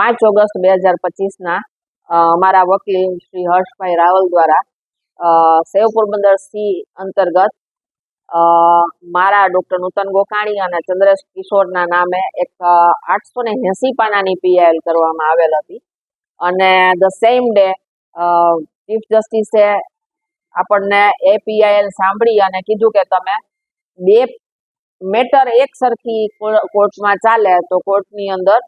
પાંચ ઓગસ્ટ બે હજાર પચીસના અમારા વકીલ શ્રી હર્ષભાઈ રાવલ દ્વારા સેવ પોરબંદર સી અંતર્ગત મારા ડોક્ટર નૂતન ગોકાણી અને ચંદ્રેશ કિશોરના નામે એક આઠસો ને એસી પાનાની પીઆઈએલ કરવામાં આવેલ હતી. અને ધ સેમ ડે ચીફ જસ્ટિસે આપણને એ પીઆઈએલ સાંભળી અને કીધું કે તમે બે મેટર એક સરખી કોર્ટમાં ચાલે તો કોર્ટની અંદર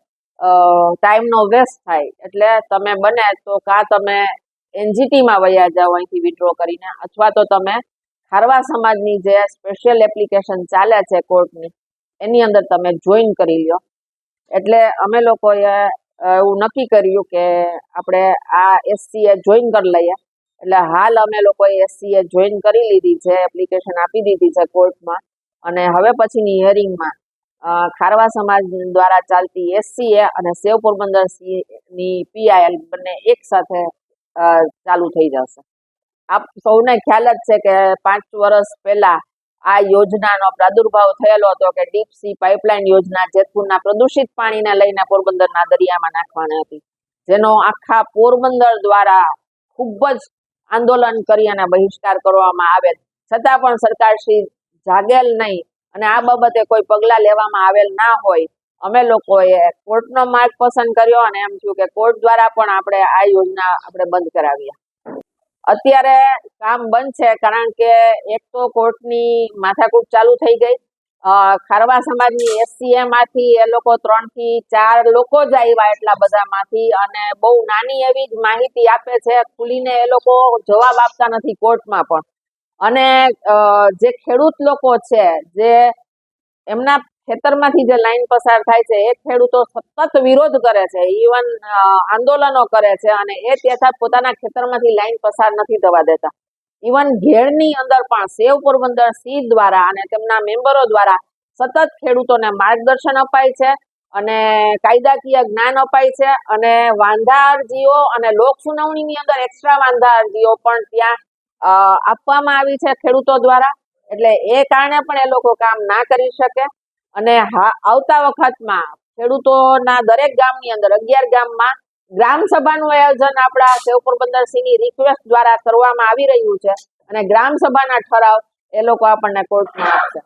ટાઈમનો વેસ્ટ થાય. એટલે તમે બને તો કાં તમે એનજીટીમાં વયા જાઓ અહીંથી વિડ્રો કરીને, અથવા તો તમે ખારવા સમાજની જે સ્પેશિયલ એપ્લિકેશન ચાલે છે કોર્ટની, એની અંદર તમે જોઈન કરી લ્યો. એટલે અમે લોકોએ એવું નક્કી કર્યું કે આપણે આ એસસીએ જોઈન કરી લઈએ. એટલે હાલ અમે લોકોએ એસસીએ જોઈન કરી લીધી છે એપ્લિકેશન આપી દીધી છે કોર્ટમાં. અને હવે પછીની હિયરિંગમાં ખારવા સમાજ દ્વારા ચાલતી એસસીએ અને સેવ પોરબંદરની પીઆઈએલ બંને એક સાથે ચાલુ થઈ જશે. આપ સૌને ખ્યાલ જ છે કે પાંચ વર્ષ પહેલા આ યોજનાનો પ્રાદુર્ભાવ થયેલો હતો કે ડીપ સી પાઇપલાઇન યોજના જેતપુરના પ્રદૂષિત પાણીને લઈને પોરબંદરના દરિયામાં નાખવાની હતી. જેનો આખા પોરબંદર દ્વારા ખૂબ જ આંદોલન કરી અને બહિષ્કાર કરવામાં આવે છતાં પણ સરકાર શ્રી જાગેલ નહીં અને આ બાબતે કોઈ પગલાં લેવામાં આવેલ ના હોય. અમે લોકોએ કોર્ટનો માર્ગ પસંદ કર્યો અને એમ થયું કે કોર્ટ દ્વારા પણ આપણે આ યોજના આપણે બંધ કરાવીએ. અત્યારે કામ બંધ છે કારણ કે એક તો કોર્ટની માથાકૂટ ચાલુ થઈ ગઈ. ખારવા સમાજની એસસીએ માંથી એ લોકો ત્રણથી ચાર લોકો જ આવ્યા એટલા બધામાંથી અને બહુ નાની એવી જ માહિતી આપે છે. ખુલીને એ લોકો જવાબ આપતા નથી કોર્ટમાં પણ. અને જે ખેડૂત લોકો છે, જે એમના ખેતરમાંથી જે લાઈન પસાર થાય છે, એ ખેડૂતો સતત વિરોધ કરે છે ઇવન આંદોલનો કરે છે અને એ ત્યાં પોતાના ખેતરમાંથી લાઈન પસાર નથી થવા દેતા. ઇવન ઘેડની અંદર પણ સેવ પોરબંદર સી દ્વારા અને તેમના મેમ્બરો દ્વારા સતત ખેડૂતોને માર્ગદર્શન અપાય છે અને કાયદાકીય જ્ઞાન અપાય છે અને વાંધા અરજીઓ અને લોક સુનાવણીની અંદર એક્સ્ટ્રા વાંધા અરજીઓ પણ ત્યાં આપવામાં આવી છે ખેડૂતો દ્વારા. એટલે એ કારણે પણ એ લોકો કામ ના કરી શકે. અને આવતા વખતમાં ખેડૂતોના દરેક ગામની અંદર, અગિયાર ગામમાં ગ્રામ સભાનું આયોજન આપણા સેવ પોરબંદર સિંહની રિક્વેસ્ટ દ્વારા કરવામાં આવી રહ્યું છે. અને ગ્રામ સભાના ઠરાવ એ લોકો આપણને કોર્ટમાં આપશે.